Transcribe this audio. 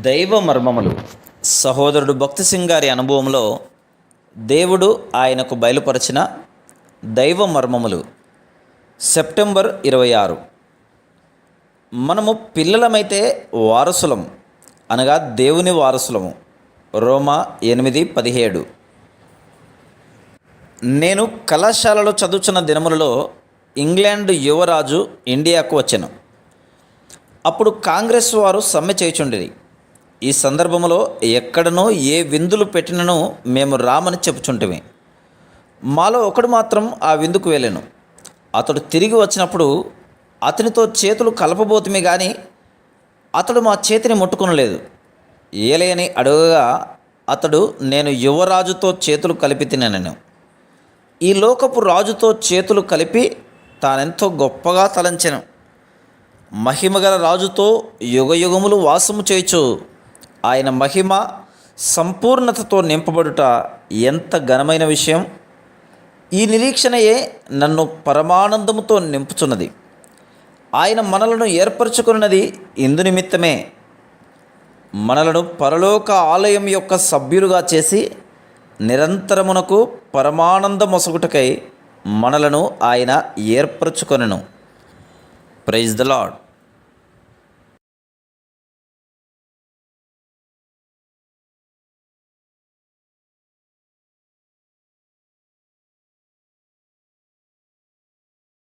దైవ మర్మములు సహోదరుడు భక్తి సింగ్ గారి అనుభవంలో దేవుడు ఆయనకు బయలుపరిచిన దైవ మర్మములు సెప్టెంబర్ ఇరవై ఆరు. మనము పిల్లలమైతే వారసులం. అనగా దేవుని వారసులము. రోమా ఎనిమిది పదిహేడు. నేను కళాశాలలో చదువుతున్న దినములలో ఇంగ్లాండ్ యువరాజు ఇండియాకు వచ్చాను. అప్పుడు కాంగ్రెస్ వారు సమ్మె చేయుచుండేది ఈ సందర్భంలో ఎక్కడనో ఏ విందులు పెట్టినను మేము రామని చెప్పుచుంటిమి. మాలో ఒకడు మాత్రం ఆ విందుకు వెళ్ళాను. అతడు తిరిగి వచ్చినప్పుడు అతనితో చేతులు కలపబోతుమే కానీ అతడు మా చేతిని ముట్టుకునలేదు. ఏలేని అడుగగా అతడు నేను యువరాజుతో చేతులు కలిపి తినను ఈ లోకపు రాజుతో చేతులు కలిపి తానెంతో గొప్పగా తలంచెను. మహిమగల రాజుతో యుగయుగములు వాసము చేయుచు ఆయన మహిమ సంపూర్ణతతో నింపబడుట ఎంత ఘనమైన విషయం. ఈ నిరీక్షణయే నన్ను పరమానందముతో నింపుచున్నది. ఆయన మనలను ఏర్పరచుకున్నది ఇందు నిమిత్తమే. మనలను పరలోక ఆలయం యొక్క సభ్యులుగా చేసి నిరంతరమునకు పరమానందమొసగుటకై మనలను ఆయన ఏర్పరచుకొనను. Praise the lord